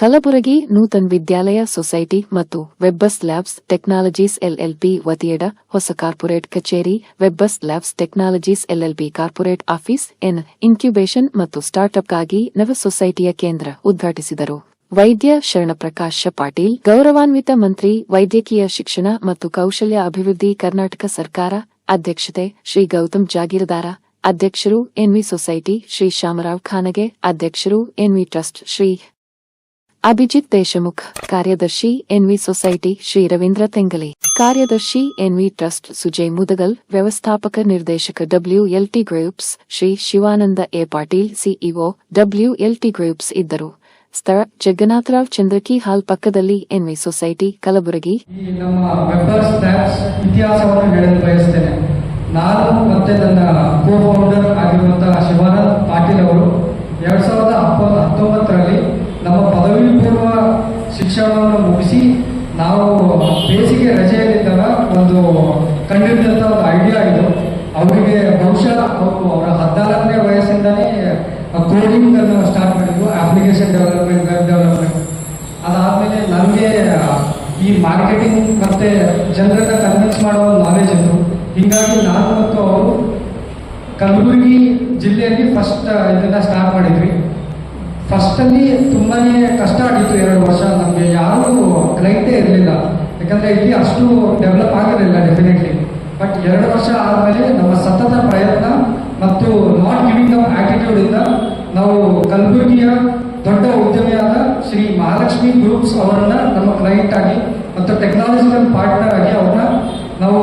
Kalaburagi Nutan Vidyalaya society ಮತ್ತು ವೆಬ್ಬಸ್ labs technologies LLP ವತಿಯಡ ಹೊಸ ಕಾರ್ಪೊರೇಟ್ ಕಚೇರಿ Webbus Labs Technologies LLP corporate office N incubation ಮತ್ತು ಸ್ಟಾರ್ಟ್ಅಪ್ಗಾಗಿ ನವ ಸೊಸೈಟಿಯ ಕೇಂದ್ರ ಉದ್ಘಾಟಿಸಿದರು. ವೈದ್ಯ ಶರಣಪ್ರಕಾಶ ಪಾಟೀಲ್, ಗೌರವಾನ್ವಿತ ಮಂತ್ರಿ, ವೈದ್ಯಕೀಯ ಶಿಕ್ಷಣ ಮತ್ತು ಕೌಶಲ್ಯ ಅಭಿವೃದ್ಧಿ ಕರ್ನಾಟಕ ಸರ್ಕಾರ ಅಧ್ಯಕ್ಷತೆ ಶ್ರೀ ಗೌತಮ್ ಜಾಗೀರದಾರ, ಅಧ್ಯಕ್ಷರು ಎನ್ವಿ ಸೊಸೈಟಿ ಶ್ರೀ ಶಾಮರಾವ್ ಖಾನಗೆ, ಅಧ್ಯಕ್ಷರು ಎನ್ವಿ ಟ್ರಸ್ಟ್ ಶ್ರೀ ಅಭಿಜಿತ್ ದೇಶಮುಖ್, ಕಾರ್ಯದರ್ಶಿ ಎನ್ವಿ ಸೊಸೈಟಿ ಶ್ರೀ ರವೀಂದ್ರ ತೆಂಗಲಿ, ಕಾರ್ಯದರ್ಶಿ ಎನ್ವಿ ಟ್ರಸ್ಟ್ ಸುಜಯ್ ಮುದಗಲ್, ವ್ಯವಸ್ಥಾಪಕ ನಿರ್ದೇಶಕ WLT groups Shri Shivananda A Patil, CEO WLT groups ಇದ್ದರು. ಸ್ಥಳ ಜಗನ್ನಾಥರಾವ್ ಚಂದ್ರಕಿ ಹಾಲ್ ಪಕ್ಕದಲ್ಲಿ ಎನ್ವಿ ಸೊಸೈಟಿ ಕಲಬುರಗಿ. ನಾನು ಮತ್ತೆ ಕೋ ಫೌಂಡರ್ ಆಗಿರುವಂತಹ ಶಿವಾನಂದ್ ಪಾಟೀಲ್ ಅವರು, ಎರಡ್ ಸಾವಿರದ ಶಿಕ್ಷಣವನ್ನು ಮುಗಿಸಿ ನಾವು ಬೇಸಿಗೆ ರಜೆಯಲ್ಲಿದ್ದಾಗ ಒಂದು ಕಂಡಿದ್ದಂಥ ಒಂದು ಐಡಿಯಾ ಇದು. ಅವರಿಗೆ ಬಹುಶಃ ಅವರು ಅವರ ಹದಿನಾಲ್ಕನೇ ವಯಸ್ಸಿಂದನೇ ಕೋಡಿಂಗ್ ಅನ್ನು ಸ್ಟಾರ್ಟ್ ಮಾಡಿದ್ರು ಅಪ್ಲಿಕೇಶನ್ ಡೆವಲಪ್ಮೆಂಟ್ ವೆಬ್ ಡೆವಲಪ್ಮೆಂಟ್ ಅದಾದ್ಮೇಲೆ ನನಗೆ ಈ ಮಾರ್ಕೆಟಿಂಗ್ ಮತ್ತೆ ಜನರನ್ನ ಕನ್ವಿನ್ಸ್ ಮಾಡೋ ನಾಲೆಜ್ ಇತ್ತು ಹೀಗಾಗಿ ನಾನು ಮತ್ತು ಅವರು ಕಲಬುರಗಿ ಜಿಲ್ಲೆಯಲ್ಲಿ ಫಸ್ಟ್ ಇದನ್ನ ಸ್ಟಾರ್ಟ್ ಮಾಡಿದ್ವಿ ಫಸ್ಟ್ ಅಲ್ಲಿ ತುಂಬಾನೇ ಕಷ್ಟ ಆಗಿತ್ತು ಎರಡು ವರ್ಷ ನಮಗೆ ಯಾರು ಕ್ಲೈಂಟೇ ಇರಲಿಲ್ಲ. ಯಾಕಂದ್ರೆ ಇಲ್ಲಿ ಅಷ್ಟು ಡೆವಲಪ್ ಆಗಿರಲಿಲ್ಲ ಡೆಫಿನೆಟ್ಲಿ ಬಟ್ ಎರಡು ವರ್ಷ ಆದಮೇಲೆ ನಮ್ಮ ಸತತ ಪ್ರಯತ್ನ ಮತ್ತು ನಾಟ್ ಗಿವಿಂಗ್ ಅಪ್ ಇಂದ ನಾವು ಕಲಬುರಗಿಯ ದೊಡ್ಡ ಉದ್ಯಮಿಯಾದ ಶ್ರೀ ಮಹಾಲಕ್ಷ್ಮಿ ಗ್ರೂಪ್ಸ್ ಅವರನ್ನು ನಮ್ಮ ಕ್ಲೈಂಟ್ ಆಗಿ ಮತ್ತು ಟೆಕ್ನಾಲಜಿಕಲ್ ಪಾರ್ಟ್ನರ್ ಆಗಿ ಅವ್ರನ್ನ ನಾವು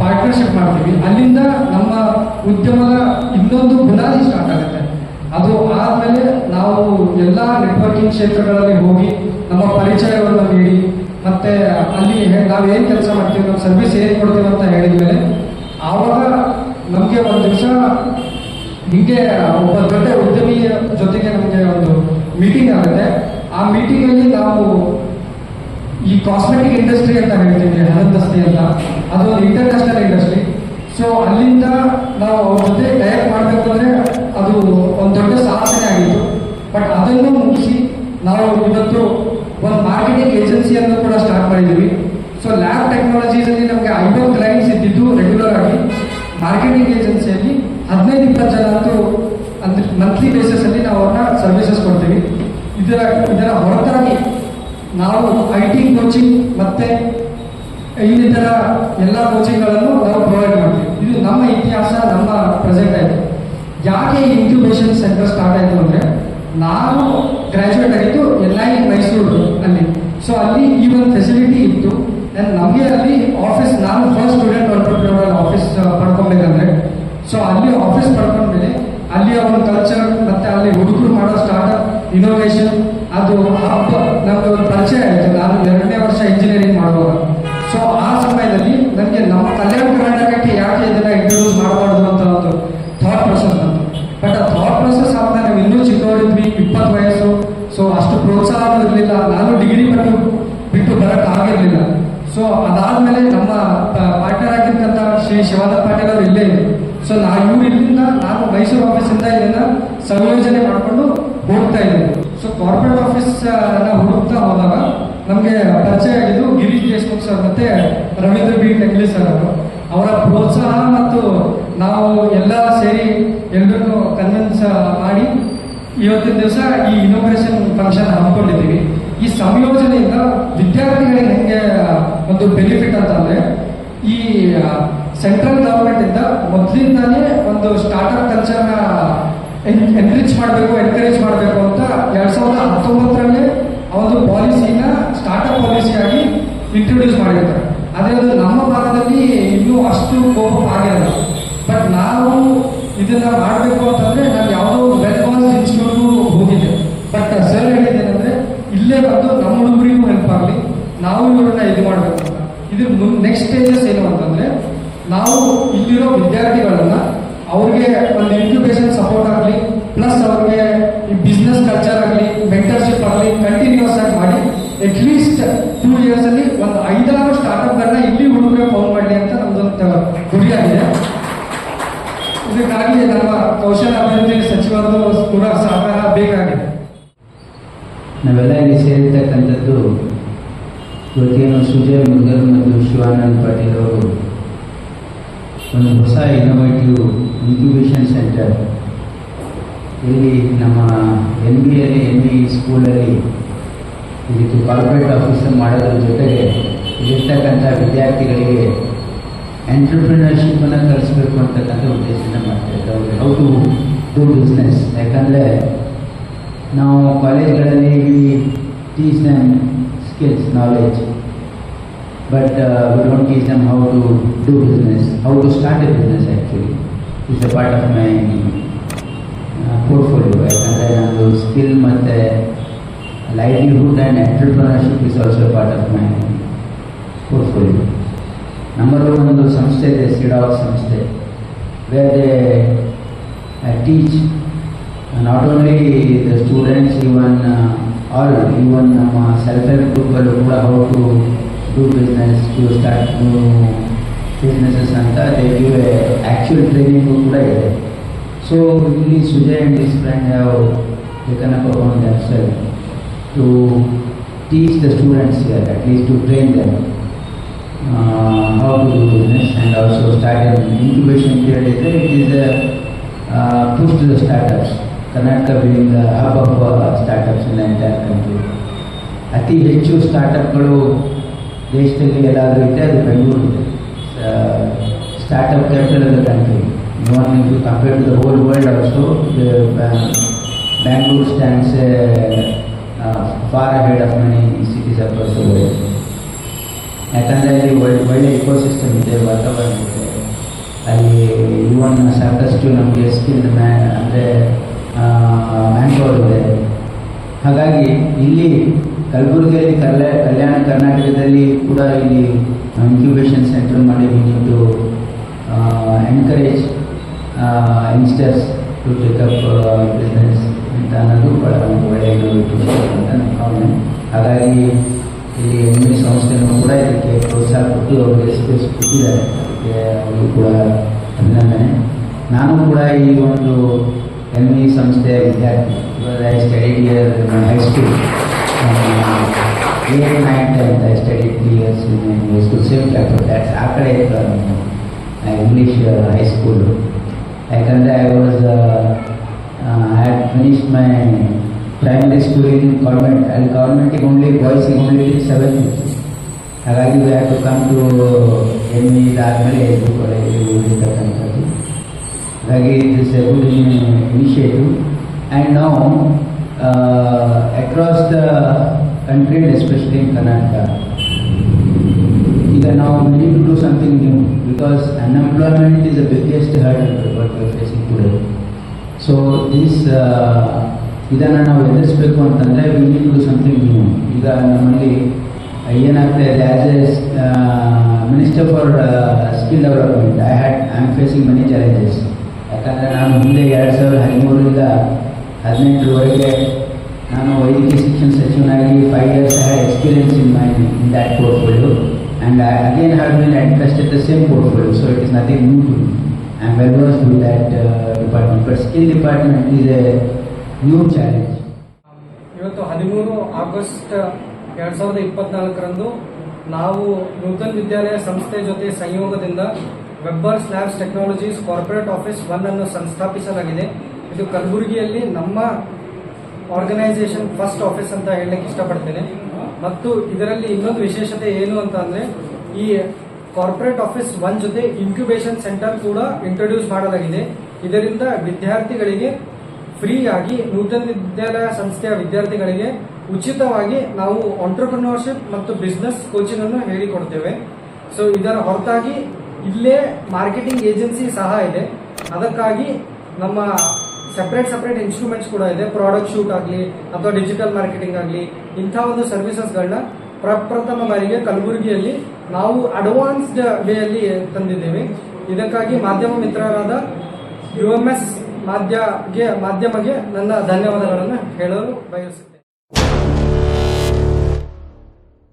ಪಾರ್ಟ್ನರ್ಶಿಪ್ ಮಾಡ್ತೀವಿ. ಅಲ್ಲಿಂದ ನಮ್ಮ ಉದ್ಯಮದ ಇನ್ನೊಂದು ಬುನಾದಿ ಸ್ಟಾರ್ಟ್ ಆಗುತ್ತೆ. ಅದು ಆದಮೇಲೆ ನಾವು ಎಲ್ಲ ನೆಟ್ವರ್ಕಿಂಗ್ ಕ್ಷೇತ್ರಗಳಲ್ಲಿ ಹೋಗಿ ನಮ್ಮ ಪರಿಚಯವನ್ನು ನೀಡಿ, ಮತ್ತೆ ಅಲ್ಲಿ ನಾವು ಏನ್ ಕೆಲಸ ಮಾಡ್ತೀವಿ ನಮ್ಮ ಸರ್ವಿಸ್ ಏನು ಕೊಡ್ತೀವಿ ಅಂತ ಹೇಳಿದ್ಮೇಲೆ ಆವಾಗ ನಮಗೆ ಒಂದು ದಿವಸ ಹೀಗೆ ಒಬ್ಬ ದೊಡ್ಡ ಉದ್ಯಮಿಯ ಜೊತೆಗೆ ನಮಗೆ ಒಂದು ಮೀಟಿಂಗ್ ಆಗುತ್ತೆ. ಆ ಮೀಟಿಂಗ್ ಅಲ್ಲಿ ನಾವು ಈ ಕಾಸ್ಮೆಟಿಕ್ ಇಂಡಸ್ಟ್ರಿ ಅಂತ ಹೇಳ್ತೀವಿ ಹಣದಸ್ತಿ ಅಂತ. ಅದು ಒಂದು ಇಂಟರ್ನ್ಯಾಷನಲ್ ಇಂಡಸ್ಟ್ರಿ ಸೊ ಅಲ್ಲಿಂದ ನಾವು ಅವ್ರ ಜೊತೆ ಡೈರೆಕ್ಟ್ ಮಾಡಬೇಕು ಅಂದ್ರೆ ಅದು ಒಂದು ದೊಡ್ಡ ಸಾಧನೆ ಆಗಿತ್ತು. ಬಟ್ ಅದನ್ನು ಮುಗಿಸಿ ನಾವು ಇವತ್ತು ಒಂದು ಮಾರ್ಕೆಟಿಂಗ್ ಏಜೆನ್ಸಿಯನ್ನು ಕೂಡ ಸ್ಟಾರ್ಟ್ ಮಾಡಿದ್ದೀವಿ ಸೊ ಲ್ಯಾಬ್ ಟೆಕ್ನಾಲಜೀಸ್ ಅಲ್ಲಿ ನಮಗೆ ಐದು ಕ್ಲೈಂಟ್ಸ್ ಇದ್ದಿದ್ದು ರೆಗ್ಯುಲರ್ ಆಗಿ ಮಾರ್ಕೆಟಿಂಗ್ ಏಜೆನ್ಸಿಯಲ್ಲಿ ಹದಿನೈದು, ಇಪ್ಪತ್ತು ಜನ ಅಂತೂ ಅಂದ್ರೆ ಮಂತ್ಲಿ ಬೇಸಿಸ್ ಅಲ್ಲಿ ನಾವು ಅವ್ರನ್ನ ಸರ್ವಿಸಸ್ ಕೊಡ್ತೀವಿ. ಇದರ ಇದರ ಹೊರತಾಗಿ ನಾವು ಐ ಟಿ ಕೋಚಿಂಗ್ ಮತ್ತೆ ಇನ್ನಿತರ ಎಲ್ಲ ಕೋಚಿಂಗ್ಗಳನ್ನು ನಾವು ಪ್ರೊವೈಡ್ ಮಾಡ್ತೀವಿ. ಇದು ನಮ್ಮ ಇತಿಹಾಸ, ನಮ್ಮ ಪ್ರೆಸೆಂಟ್ ಆಯಿತು. ಯಾಕೆ ಇಂಕ್ಯುಬೇಷನ್ ಸೆಂಟರ್ ಸ್ಟಾರ್ಟ್ ಆಯಿತು ಅಂದರೆ ನಾನು ಗ್ರಾಜುಯೇಟ್ ಆಗಿದ್ದು ಎಲ್ ಐ ಮೈಸೂರು ಅಲ್ಲಿ ಸೊ ಅಲ್ಲಿ ಈ ಒಂದು ಫೆಸಿಲಿಟಿ ಇತ್ತು ನಮಗೆ ಅಲ್ಲಿ ಆಫೀಸ್ ನಾನು ಫಸ್ಟ್ ಸ್ಟೂಡೆಂಟ್ ಆಂಟರ್ಪ್ರಿನರ್ ಆಫೀಸ್ ಪಡ್ಕೊಬೇಕಂದ್ರೆ ಸೊ ಅಲ್ಲಿ ಆಫೀಸ್ ಪಡ್ಕೊಂಡ್ಮೇಲೆ ಅಲ್ಲಿ ಅವ್ರ ಕಲ್ಚರ್ ಮತ್ತೆ ಅಲ್ಲಿ ಹುಡುಗರು ಮಾಡೋ ಸ್ಟಾರ್ಟ್ಅಪ್ ಇನೋವೇಷನ್ ಅದು ಹಬ್ಬ ನಮ್ಗೆ ಒಂದು ಪರಿಚಯ ಆಯಿತು. ನಾನು ಎರಡನೇ ವರ್ಷ ಇಂಜಿನಿಯರಿಂಗ್ ಮಾಡುವಾಗ. ಸೊ ಆ ಸಮಯದಲ್ಲಿ ನನಗೆ ನಮ್ಮ ಕಲ್ಯಾಣ ಕರ್ನಾಟಕಕ್ಕೆ ಯಾಕೆ ಇದನ್ನ ಇಂಟ್ರೊಡ್ಯೂಸ್ ಮಾಡಬಾರ್ದು ಅಂತ ಒಂದು ಥಾಟ್ ಪ್ರೊಸೆಸ್ ಬಟ್ ಆ ಥಾಟ್ ಪ್ರೊಸೆಸ್ ಆದ್ಮೇಲೆ ನಾವು ಇನ್ನೂ ಚಿಕ್ಕವರಿದ್ವಿ, ಇಪ್ಪತ್ತು ವಯಸ್ಸು. ಸೊ ಅಷ್ಟು ಪ್ರೋತ್ಸಾಹ ಇರಲಿಲ್ಲ. ನಾನು ಬರಕ್ ಆಗಿರ್ಲಿಲ್ಲ ಸೊ ಅದಾದ್ಮೇಲೆ ನಮ್ಮ ಪಾರ್ಟ್ನರ್ ಆಗಿರ್ತಕ್ಕಂಥ ಶ್ರೀ ಶಿವಾನಂದ ಪಾಟೀಲ್ ಅವರು ಇಲ್ಲೇ. ಸೊ ನಾ ಇವ್ರು ಇಲ್ಲಿಂದ ನಾನು ಮೈಸೂರು ಆಫೀಸಿಂದ ಇದನ್ನ ಸಂಯೋಜನೆ ಮಾಡಿಕೊಂಡು ಹೋಗ್ತಾ ಇದ್ದೀನಿ. ಸೊ ಕಾರ್ಪೊರೇಟ್ ಆಫೀಸ್ನ ಹುಡುಕ್ತಾ ಹೋದಾಗ ನಮಗೆ ಪರಿಚಯ ಆಗಿದ್ದು ಗಿರೀಶ್ ದೇಶ್ಮುಖ್ ಸರ್ ಮತ್ತೆ ರವೀಂದ್ರ ಬಿ. ಟೆಕ್ಲಿ ಸರ್ ಅವರು. ಅವರ ಪ್ರೋತ್ಸಾಹ ಮತ್ತು ನಾವು ಎಲ್ಲ ಸೇರಿ ಎಲ್ಲರನ್ನು ಕನ್ವಿನ್ಸ್ ಮಾಡಿ ಇವತ್ತಿನ ದಿವಸ ಈ ಇನೋಗ್ರೇಷನ್ ಫಂಕ್ಷನ್ ಹಮ್ಮಿಕೊಂಡಿದ್ದೀವಿ. ಈ ಸಂಯೋಜನೆಯಿಂದ ವಿದ್ಯಾರ್ಥಿಗಳಿಗೆ ಹೆಂಗೆ ಒಂದು ಬೆನಿಫಿಟ್ ಅಂತಂದ್ರೆ ಈ ಸೆಂಟ್ರಲ್ ಗವರ್ಮೆಂಟ್ ಇಂದ ಮೊದಲಿಂದಾನೇ ಒಂದು ಸ್ಟಾರ್ಟ್ಅಪ್ ಕಲ್ಚರ್ನ ಎನ್ರಿಚ್ ಮಾಡಬೇಕು ಎನ್ಕರೇಜ್ ಮಾಡಬೇಕು ಅಂತ ಎರಡ್ ಸಾವಿರದ ಹತ್ತೊಂಬತ್ತರಲ್ಲೇ ಆ ಒಂದು ಪಾಲಿಸಿನ ಸ್ಟಾರ್ಟ್ಅಪ್ ಪಾಲಿಸಿಯಾಗಿ ಇಂಟ್ರೊಡ್ಯೂಸ್ ಮಾಡಿರ್ತಾರೆ. ಅದೇ ಅದು ನಮ್ಮ ಭಾಗದಲ್ಲಿ ಇನ್ನೂ ಅಷ್ಟು ಕೋಪ ಆಗಿರಲ್ಲ. ಬಟ್ ನಾವು ಇದನ್ನ ಮಾಡಬೇಕು ಅಂತಂದ್ರೆ ನಾನು ಯಾವುದೋ ವೆಲ್ ಕಾನ್ಸ್ ಇನ್ಸ್ಟಿಟ್ಯೂಟ್ ಹೋಗಿದ್ದೆ ಬಟ್ ಸರ್ ಹೇಳಿದ್ದೇನೆಂದ್ರೆ ಇಲ್ಲೇ ಬಂದು ನಮ್ಮ ಹುಡುಗರಿಗೂ ಹೆಲ್ಪ್ ಆಗಲಿ ನಾವು ಇವ್ರನ್ನ ಇದು ಮಾಡಬೇಕು ಅಂತ ಇದ್ರ ನೆಕ್ಸ್ಟ್ ಸ್ಟೇಜಸ್ ಏನು ಅಂತಂದ್ರೆ, ನಾವು ಇಲ್ಲಿರೋ ವಿದ್ಯಾರ್ಥಿಗಳನ್ನು ಅವ್ರಿಗೆ ಒಂದು ಎಜುಕೇಶನ್ ಸಪೋರ್ಟ್ ಆಗಲಿ ಪ್ಲಸ್ ಅವ್ರಿಗೆ ಈ ಬಿಸ್ನೆಸ್ ಕಲ್ಚರ್ ಆಗಲಿ ಮೆಂಟರ್ಶಿಪ್ ಆಗಲಿ ಕಂಟಿನ್ಯೂಸ್ ಆಗಿ ಮಾಡಿ ಅಟ್ಲೀಸ್ಟ್ ಟೂ ಇಯರ್ಸ್ ಅಲ್ಲಿ ಒಂದು ಐದಾರು ಸ್ಟಾರ್ಟ್ಅಪ್ ಗಳನ್ನ ಇಲ್ಲಿ ಹುಡುಗರಿಗೆ ಫೋನ್ ಮಾಡಲಿ ಅಂತ ನಮ್ದೊಂದು ಗುರಿಯಾಗಿದೆ ಇದಕ್ಕಾಗಿ ನಮ್ಮ ಕೌಶಲ ಅಭಿವೃದ್ಧಿ ಸಚಿವರದು ಕೂಡ ಸಹಕಾರ ಬೇಕಾಗಿದೆ. ನಾವೆಲ್ಲ ಇಲ್ಲಿ ಸೇರಿರ್ತಕ್ಕಂಥದ್ದು ಇವತ್ತೇನು ಸುಜಯ್ ಮುರುಗನ್ ಮತ್ತು ಶಿವಾನಂದ್ ಪಾಟೀಲ್ ಅವರು ಒಂದು ಹೊಸ ಇನ್ನೋವೇಟಿವ್ ಇನ್ಕ್ಯುಬೇಷನ್ ಸೆಂಟರ್ ಇಲ್ಲಿ ನಮ್ಮ ಎಂ ಬಿ ಅಲ್ಲಿ ಎಂ ಬಿ ಸ್ಕೂಲಲ್ಲಿ ಇದಕ್ಕೆ ಕಾರ್ಪೊರೇಟ್ ಆಫೀಸರ್ ಮಾಡೋದ್ರ ಜೊತೆಗೆ ಇಲ್ಲಿರ್ತಕ್ಕಂಥ ವಿದ್ಯಾರ್ಥಿಗಳಿಗೆ ಎಂಟ್ರಪ್ರಿನರ್ಶಿಪ್ಪನ್ನು ಕಲಿಸ್ಬೇಕು ಅಂತಕ್ಕಂಥ ಉದ್ದೇಶದಿಂದ ಮಾಡ್ತಾ ಇದ್ದಾರೆ ಹೌ ಟು ಡೂ ಬಿಸ್ನೆಸ್ ಯಾಕಂದರೆ ನಾವು ಕಾಲೇಜ್ಗಳಲ್ಲಿ teach them skills knowledge but we don't teach them how to do business how to start a business actually is a part of my portfolio ಯಾಕಂದರೆ ನಂದು ಸ್ಕಿಲ್ ಮತ್ತು livelihood and entrepreneurship is also part of my portfolio number one ಒಂದು ಸಂಸ್ಥೆ ಇದೆ C-DAC ಸಂಸ್ಥೆ where they teach not only the students even all ಇವನ್ ನಮ್ಮ self help ಗ್ರೂಪಲ್ಲೂ ಕೂಡ how to do business to start new businesses ಅಂತ they give actual training ಕೂಡ ಇದೆ so ಇಲ್ಲಿ Sujay and his friend have taken up upon themself to teach the students here at least to train them uh, how to do business and also start an incubation period is there. It is a uh, push to the startups. Uh, startups in the entire country. ಅತಿ ಹೆಚ್ಚು ಸ್ಟಾರ್ಟಪ್ಗಳು ದೇಶದಲ್ಲಿ ಎಲ್ಲಾದರೂ ಇದೆ ಅದು ಬೆಂಗಳೂರು ಇದೆ startup capital of the country if you compare to the whole world also Bangalore stands for head of my cities across the ಯಾಕಂದರೆ ಅಲ್ಲಿ ಒಳ್ಳೆ ಒಳ್ಳೆ ಇಕೋಸಿಸ್ಟಮ್ ಇದೆ ವಾತಾವರಣ ಇದೆ. ಅಲ್ಲಿ ಇವನ್ ಸಾಕಷ್ಟು ನಮಗೆ ಸ್ಕಿಲ್ ಮ್ಯಾ ಅಂದರೆ ಮ್ಯಾನ್ಪವರ್ ಇದೆ ಹಾಗಾಗಿ ಇಲ್ಲಿ ಕಲಬುರಗಿಯಲ್ಲಿ ಕಲ್ಯ, ಕಲ್ಯಾಣ ಕರ್ನಾಟಕದಲ್ಲಿ ಕೂಡ ಇಲ್ಲಿ ಇನ್ಕ್ಯುಬೇಷನ್ ಸೆಂಟರ್ ಮಾಡಿ to encourage youngsters to take up business ಅಂತ ಅನ್ನೋದು ಭಾಳ ಒಂದು ಒಳ್ಳೆಯ ಅಂತ ಭಾವನೆ. ಹಾಗಾಗಿ ಇಲ್ಲಿ ಎಂ ಸಂಸ್ಥೆಗಳು ಸಂಸ್ಥೆನೂ ಕೂಡ ಇದಕ್ಕೆ ಪ್ರೋತ್ಸಾಹ ಕೊಟ್ಟು ಅವರಿಗೆ ಸ್ಪೇಸ್ ಕೊಟ್ಟಿದ್ದಾರೆ. ಅದಕ್ಕೆ ಅವರು ಕೂಡ ಅಭಿನಂದನೆ. ನಾನು ಕೂಡ ಈ ಒಂದು ಎಂ ಇ ಸಂಸ್ಥೆಯ ವಿದ್ಯಾರ್ಥಿ ಇವಾಗ I study year high school eight nine tenth I study three years high school same Capper that's ಆ ಕಡೆ ಇತ್ತು ಇಂಗ್ಲೀಷ್ ಹೈಸ್ಕೂಲು ಯಾಕಂದರೆ I was I had finished my primary school in government ಅಲ್ಲಿ ಗೌರ್ಮೆಂಟಿಗೆ only ಬಾಯ್ಸಿಗೆ ಓನ್ಲಿ ಸೆವೆನ್ ಹಾಗಾಗಿ we have to come to M E ಇದಾದಮೇಲೆ ಎದ್ದು college ಓದಿರ್ತಕ್ಕಂಥದ್ದು ಹಾಗಾಗಿ this a good initiative and ನಾವು across the country especially in Karnataka ಈಗ ನಾವು need to do something new because unemployment is the biggest hurdle what we facing today so this ಇದನ್ನು ನಾವು ಎದುರಿಸಬೇಕು ಅಂತಂದರೆ we need to something new ಈಗ ನಮ್ಮಲ್ಲಿ ಏನಾಗ್ತಾ ಇದೆ as a minister for skill development I had I am facing many challenges ಯಾಕಂದರೆ ನಾನು ಹಿಂದೆ ಎರಡು ಸಾವಿರದ ಹದಿಮೂರರಿಂದ ಹದಿನೆಂಟರವರೆಗೆ ನಾನು ವೈದ್ಯಕೀಯ ಶಿಕ್ಷಣ ಸಚಿವನಾಗಿ five years had experience in my in that portfolio and again have been it the same portfolio so it is nothing new to I am well versed with that department but skill department is a new challenge ಇವತ್ತು ಹದಿಮೂರು August ಎರಡು ಸಾವಿರದ ಇಪ್ಪತ್ನಾಲ್ಕರಂದು ನಾವು ನೂತನ ವಿದ್ಯಾಲಯ ಸಂಸ್ಥೆ ಜೊತೆ ಸಂಯೋಗದಿಂದ Webbers Labs Technologies corporate office one ಅನ್ನು ಸಂಸ್ಥಾಪಿಸಲಾಗಿದೆ. ಇದು ಕಲಬುರಗಿಯಲ್ಲಿ ನಮ್ಮ ಆರ್ಗನೈಸೇಷನ್ ಫಸ್ಟ್ ಆಫೀಸ್ ಅಂತ ಹೇಳಲಿಕ್ಕೆ ಇಷ್ಟಪಡ್ತೇನೆ. ಮತ್ತು ಇದರಲ್ಲಿ ಇನ್ನೊಂದು ವಿಶೇಷತೆ ಏನು ಅಂತ ಅಂದರೆ, ಈ ಕಾರ್ಪೊರೇಟ್ ಆಫೀಸ್ ಒನ್ ಜೊತೆ ಇನ್ಕ್ಯುಬೇಷನ್ ಸೆಂಟರ್ ಕೂಡ ಇಂಟ್ರೊಡ್ಯೂಸ್ ಮಾಡಲಾಗಿದೆ. ಇದರಿಂದ ವಿದ್ಯಾರ್ಥಿಗಳಿಗೆ ಫ್ರೀಯಾಗಿ ನೂತನ ವಿದ್ಯಾಲಯ ಸಂಸ್ಥೆಯ ವಿದ್ಯಾರ್ಥಿಗಳಿಗೆ ಉಚಿತವಾಗಿ ನಾವು ಆಂಟರ್ಪ್ರಿನರ್ಶಿಪ್ ಮತ್ತು ಬಿಸ್ನೆಸ್ ಕೋಚಿಂಗ್ ಅನ್ನು ಹೇಳಿಕೊಡ್ತೇವೆ. ಸೊ ಇದರ ಹೊರತಾಗಿ ಇಲ್ಲೇ ಮಾರ್ಕೆಟಿಂಗ್ ಏಜೆನ್ಸಿ ಸಹ ಇದೆ. ಅದಕ್ಕಾಗಿ ನಮ್ಮ ಸೆಪರೇಟ್ ಸೆಪರೇಟ್ ಇನ್ಸ್ಟ್ರೂಮೆಂಟ್ಸ್ ಕೂಡ ಇದೆ. ಪ್ರಾಡಕ್ಟ್ ಶೂಟ್ ಆಗಲಿ ಅಥವಾ ಡಿಜಿಟಲ್ ಮಾರ್ಕೆಟಿಂಗ್ ಆಗಲಿ ಇಂಥ ಒಂದು ಸರ್ವಿಸಸ್ಗಳನ್ನ ಪ್ರಪ್ರಥಮ ಬಾರಿಗೆ ಕಲಬುರಗಿಯಲ್ಲಿ ನಾವು ಅಡ್ವಾನ್ಸ್ಡ್ ವೇಯಲ್ಲಿ ತಂದಿದ್ದೇವೆ. ಇದಕ್ಕಾಗಿ ಮಾಧ್ಯಮ ಮಿತ್ರರಾದ ಯು ಎಂ ಎಸ್ ಮಾಧ್ಯಮಗೆ ನನ್ನ ಧನ್ಯವಾದಗಳನ್ನು ಹೇಳಲು ಬಯಸುತ್ತೇನೆ.